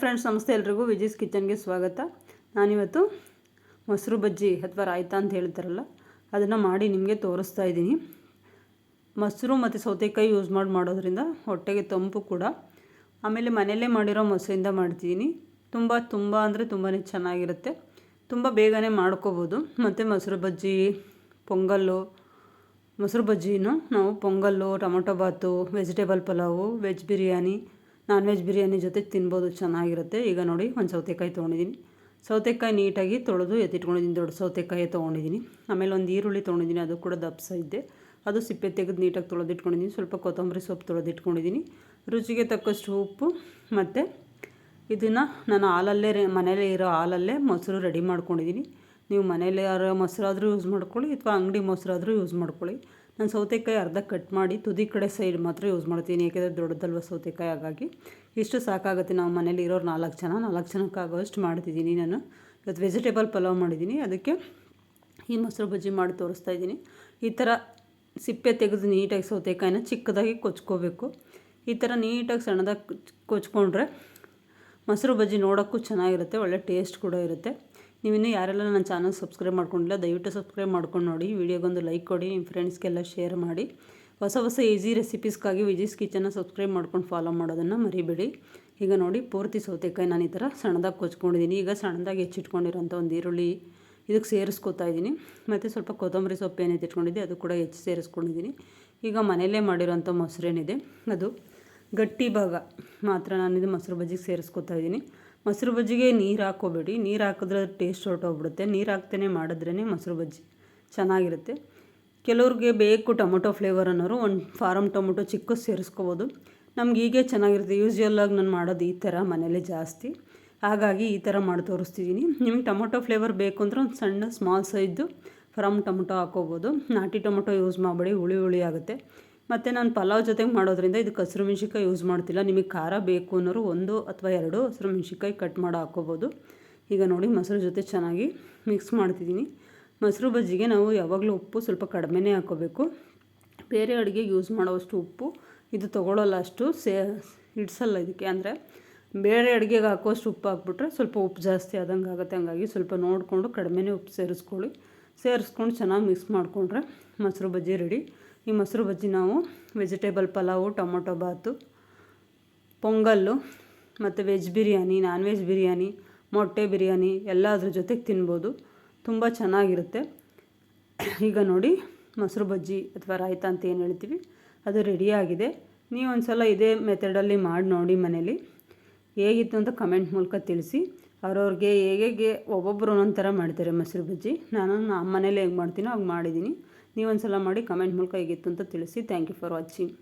Friends, ನಮಸ್ತೆ ಎಲ್ರಿಗೂ. ವಿಜಯ್ಸ್ ಕಿಚನ್ಗೆ ಸ್ವಾಗತ. ನಾನಿವತ್ತು ಮೊಸರು ಬಜ್ಜಿ ಅಥವಾ ರಾಯ್ತ ಅಂತ ಹೇಳ್ತಾರಲ್ಲ, ಅದನ್ನು ಮಾಡಿ ನಿಮಗೆ ತೋರಿಸ್ತಾ ಇದ್ದೀನಿ. ಮೊಸರು ಮತ್ತು ಸೌತೆಕಾಯಿ ಯೂಸ್ ಮಾಡಿ ಮಾಡೋದ್ರಿಂದ ಹೊಟ್ಟೆಗೆ ತಂಪು ಕೂಡ. ಆಮೇಲೆ ಮನೆಯಲ್ಲೇ ಮಾಡಿರೋ ಮೊಸರಿಂದ ಮಾಡ್ತಿದ್ದೀನಿ. ತುಂಬ ತುಂಬ ಅಂದರೆ ತುಂಬಾ ಚೆನ್ನಾಗಿರುತ್ತೆ. ತುಂಬ ಬೇಗನೆ ಮಾಡ್ಕೋಬೋದು. ಮತ್ತು ಮೊಸರು ಬಜ್ಜಿ, ಪೊಂಗಲ್ಲು, ಮೊಸರು ಬಜ್ಜಿನೂ ನಾವು pongal, tomato bath vegetable pulao veg biryani non veg biryani ಜೊತೆ ತಿನ್ಬೋದು, ಚೆನ್ನಾಗಿರುತ್ತೆ. ಈಗ ನೋಡಿ, ಒಂದು ಸೌತೆಕಾಯಿ ತೊಗೊಂಡಿದ್ದೀನಿ ಸೌತೆಕಾಯಿ ನೀಟಾಗಿ ತೊಳೆದು ಎತ್ತಿಟ್ಕೊಂಡಿದ್ದೀನಿ ದೊಡ್ಡ ಸೌತೆಕಾಯಿ ತೊಗೊಂಡಿದ್ದೀನಿ ಆಮೇಲೆ ಒಂದು ಈರುಳ್ಳಿ ತೊಗೊಂಡಿದ್ದೀನಿ ಅದು ಕೂಡ ದಪ್ಸ ಇದ್ದೆ ಅದು ಸಿಪ್ಪೆ ತೆಗೆದು ನೀಟಾಗಿ ತೊಳೆದಿಟ್ಕೊಂಡಿದ್ದೀನಿ ಸ್ವಲ್ಪ ಕೊತ್ತಂಬರಿ ಸೊಪ್ಪು ತೊಳೆದಿಟ್ಕೊಂಡಿದ್ದೀನಿ ರುಚಿಗೆ ತಕ್ಕಷ್ಟು ಉಪ್ಪು ಮತ್ತು ಇದನ್ನು ನಾನು ಹಾಲಲ್ಲೇ ಮನೆಯಲ್ಲೇ ಇರೋ ಹಾಲಲ್ಲೇ ಮೊಸರು ರೆಡಿ ಮಾಡ್ಕೊಂಡಿದ್ದೀನಿ ನೀವು ಮನೇಲಿ ಯಾರೋ ಮೊಸರಾದರೂ ಯೂಸ್ ಮಾಡ್ಕೊಳ್ಳಿ, ಅಥವಾ ಅಂಗಡಿ ಮೊಸರಾದರೂ ಯೂಸ್ ಮಾಡ್ಕೊಳ್ಳಿ. ನಾನು ಸೌತೆಕಾಯಿ ಅರ್ಧ ಕಟ್ ಮಾಡಿ ತುದಿ ಕಡೆ ಸೈಡ್ ಮಾತ್ರ ಯೂಸ್ ಮಾಡ್ತೀನಿ ಏಕೆಂದರೆ ದೊಡ್ಡದಲ್ವ ಸೌತೆಕಾಯಿ, ಹಾಗಾಗಿ ಇಷ್ಟು ಸಾಕಾಗುತ್ತೆ. ನಾವು ಮನೇಲಿ ಇರೋರು ನಾಲ್ಕು ಜನ, ನಾಲ್ಕು ಜನಕ್ಕಾಗೋಷ್ಟು ಮಾಡ್ತಿದ್ದೀನಿ ನಾನು. ಇವತ್ತು ವೆಜಿಟೇಬಲ್ ಪಲಾವ್ ಮಾಡಿದ್ದೀನಿ, ಅದಕ್ಕೆ ಈ ಮೊಸರು ಬಜ್ಜಿ ಮಾಡಿ ತೋರಿಸ್ತಾ ಇದ್ದೀನಿ. ಈ ಥರ ಸಿಪ್ಪೆ ತೆಗೆದು ನೀಟಾಗಿ ಸೌತೆಕಾಯಿನ ಚಿಕ್ಕದಾಗಿ ಕೊಚ್ಕೋಬೇಕು. ಈ ಥರ ನೀಟಾಗಿ ಸಣ್ಣದಾಗಿ ಕೊಚ್ಕೊಂಡ್ರೆ ಮೊಸರು ಬಜ್ಜಿ ನೋಡೋಕ್ಕೂ ಚೆನ್ನಾಗಿರುತ್ತೆ, ಒಳ್ಳೆ ಟೇಸ್ಟ್ ಕೂಡ ಇರುತ್ತೆ. ನೀವಿನ್ನೂ ಯಾರೆಲ್ಲ ನನ್ನ ಚಾನಲ್ ಸಬ್ಸ್ಕ್ರೈಬ್ ಮಾಡ್ಕೊಂಡಿಲ್ಲ, ದಯವಿಟ್ಟು ಸಬ್ಸ್ಕ್ರೈಬ್ ಮಾಡ್ಕೊಂಡು ನೋಡಿ, ವಿಡಿಯೋಗೊಂದು ಲೈಕ್ ಕೊಡಿ, ನಿಮ್ಮ ಫ್ರೆಂಡ್ಸ್ಗೆಲ್ಲ ಶೇರ್ ಮಾಡಿ. ಹೊಸ ಹೊಸ ಈಸಿ ರೆಸಿಪೀಸ್ಗಾಗಿ ವಿಜಿಸ್ ಕಿಚನ್ನ ಸಬ್ಸ್ಕ್ರೈಬ್ ಮಾಡ್ಕೊಂಡು ಫಾಲೋ ಮಾಡೋದನ್ನು ಮರಿಬೇಡಿ. ಈಗ ನೋಡಿ, ಪೂರ್ತಿ ಸೌತೆಕಾಯಿ ನಾನು ಈ ಥರ ಸಣ್ಣದಾಗಿ ಕೊಚ್ಕೊಂಡಿದ್ದೀನಿ. ಈಗ ಸಣ್ಣದಾಗಿ ಹೆಚ್ಚಿಟ್ಕೊಂಡಿರೋಂಥ ಒಂದು ಈರುಳ್ಳಿ ಇದಕ್ಕೆ ಸೇರಿಸ್ಕೊತಾ ಇದ್ದೀನಿ. ಮತ್ತು ಸ್ವಲ್ಪ ಕೊತ್ತಂಬರಿ ಸೊಪ್ಪು ಏನೈತೆ ಇಟ್ಕೊಂಡಿದ್ದೆ, ಅದು ಕೂಡ ಹೆಚ್ಚು ಸೇರಿಸ್ಕೊಂಡಿದ್ದೀನಿ. ಈಗ ಮನೆಯಲ್ಲೇ ಮಾಡಿರೋಂಥ ಮೊಸರೇನಿದೆ. ಅದು ಗಟ್ಟಿ ಭಾಗ ಮಾತ್ರ ನಾನು ಇದು ಮೊಸರು ಬಜ್ಜಿಗೆ ಸೇರಿಸ್ಕೊತಾ ಇದ್ದೀನಿ. ಮೊಸರು ಬಜ್ಜಿಗೆ ನೀರು ಹಾಕೋಬೇಡಿ ನೀರು ಹಾಕಿದ್ರೆ ಟೇಸ್ಟ್ ಹೊರಟೋಗ್ಬಿಡುತ್ತೆ. ನೀರು ಹಾಕ್ತೇ ಮಾಡಿದ್ರೇ ಮೊಸರು ಬಜ್ಜಿ ಚೆನ್ನಾಗಿರುತ್ತೆ. ಕೆಲವ್ರಿಗೆ ಬೇಕು ಟೊಮೊಟೊ ಫ್ಲೇವರ್ ಅನ್ನೋರು, ಒಂದು ಫಾರಮ್ ಟೊಮೊಟೊ ಚಿಕ್ಕ ಸೇರಿಸ್ಕೋಬೋದು. ನಮ್ಗೆ ಹೀಗೆ ಚೆನ್ನಾಗಿರುತ್ತೆ. ಯೂಸ್ವಲ್ಲಾಗಿ ನಾನು ಮಾಡೋದು ಈ ಥರ ಮನೇಲೇ ಜಾಸ್ತಿ. ಹಾಗಾಗಿ ಈ ಥರ ಮಾಡಿ ತೋರಿಸ್ತಿದ್ದೀನಿ ನಿಮಗೆ ಟೊಮೊಟೊ ಫ್ಲೇವರ್ ಬೇಕು ಅಂದ್ರೆ ಒಂದು ಸಣ್ಣ ಸ್ಮಾಲ್ ಸೈಜು ಫಾರಮ್ ಟೊಮೊಟೊ ಹಾಕೋಬೋದು ನಾಟಿ ಟೊಮೊಟೊ ಯೂಸ್ ಮಾಡಬೇಡಿ. ಹುಳಿ ಹುಳಿ ಆಗುತ್ತೆ. ಮತ್ತು ನಾನು ಪಲಾವ್ ಜೊತೆಗೆ ಮಾಡೋದ್ರಿಂದ ಇದಕ್ಕೆ ಹಸಿರು ಮೆಣಸಿನ್ಕಾಯಿ ಯೂಸ್ ಮಾಡ್ತಿಲ್ಲ. ನಿಮಗೆ ಖಾರ ಬೇಕು ಅನ್ನೋರು ಒಂದು ಅಥವಾ ಎರಡು ಹಸಿರು ಮೆಣ್ಸಿನ್ಕಾಯಿ ಕಟ್ ಮಾಡಿ ಹಾಕ್ಕೋಬೋದು. ಈಗ ನೋಡಿ ಮೊಸರು ಜೊತೆ ಚೆನ್ನಾಗಿ ಮಿಕ್ಸ್ ಮಾಡ್ತಿದ್ದೀನಿ. ಮೊಸರು ಬಜ್ಜಿಗೆ ನಾವು ಯಾವಾಗಲೂ ಉಪ್ಪು ಸ್ವಲ್ಪ ಕಡಿಮೆನೇ ಹಾಕ್ಕೋಬೇಕು. ಬೇರೆ ಅಡುಗೆ ಯೂಸ್ ಮಾಡೋವಷ್ಟು ಉಪ್ಪು ಇದು ತೊಗೊಳ್ಳೋಲ್ಲ ಅಷ್ಟು ಸೇ ಇಡ್ಸಲ್ಲ ಇದಕ್ಕೆ. ಅಂದರೆ ಬೇರೆ ಅಡುಗೆಗೆ ಹಾಕೋಷ್ಟು ಉಪ್ಪು ಹಾಕ್ಬಿಟ್ರೆ ಸ್ವಲ್ಪ ಉಪ್ಪು ಜಾಸ್ತಿ ಆದಂಗೆ ಆಗುತ್ತೆ. ಹಂಗಾಗಿ ಸ್ವಲ್ಪ ನೋಡಿಕೊಂಡು ಕಡಿಮೆನೇ ಉಪ್ಪು ಸೇರಿಸ್ಕೊಳ್ಳಿ. ಸೇರಿಸ್ಕೊಂಡು ಚೆನ್ನಾಗಿ ಮಿಕ್ಸ್ ಮಾಡಿಕೊಂಡ್ರೆ ಮೊಸರು ಬಜ್ಜಿ ರೆಡಿ ಈ ಮೊಸರು ಬಜ್ಜಿ ನಾವು ವೆಜಿಟೇಬಲ್ ಪಲಾವು, ಟೊಮೊಟೊ, ಬಾತು, ಪೊಂಗಲ್ಲು ಮತ್ತು veg biryani non veg biryani, ಮೊಟ್ಟೆ ಬಿರಿಯಾನಿ ಎಲ್ಲ ಅದ್ರ ಜೊತೆಗೆ ತಿನ್ಬೋದು. ತುಂಬ ಚೆನ್ನಾಗಿರುತ್ತೆ. ಈಗ ನೋಡಿ ಮೊಸರು ಬಜ್ಜಿ ಅಥವಾ ರಾಯ್ತ ಅಂತ ಏನು ಹೇಳ್ತೀವಿ, ಅದು ರೆಡಿಯಾಗಿದೆ ನೀವು ಒಂದು ಸಲ ಇದೇ ಮೆಥಡಲ್ಲಿ ಮಾಡಿ ನೋಡಿ ಮನೇಲಿ. ಹೇಗಿತ್ತು ಅಂತ ಕಮೆಂಟ್ ಮೂಲಕ ತಿಳಿಸಿ. ಅವ್ರವ್ರಿಗೆ ಹೇಗೆ ಒಬ್ಬೊಬ್ಬರು ಒಂದೊಂದು ಥರ ಮಾಡ್ತಾರೆ ಮೊಸರು ಬಜ್ಜಿ. ನಾನು ನಮ್ಮ ಮನೇಲಿ ಹೇಗೆ ಮಾಡ್ತೀನೋ ಹಾಗೆ ಮಾಡಿದ್ದೀನಿ. ನೀವೊಂದು ಸಲ ಮಾಡಿ ಕಮೆಂಟ್ ಮೂಲಕ ಹೇಗಿತ್ತು ಅಂತ ತಿಳಿಸಿ. Thank you for watching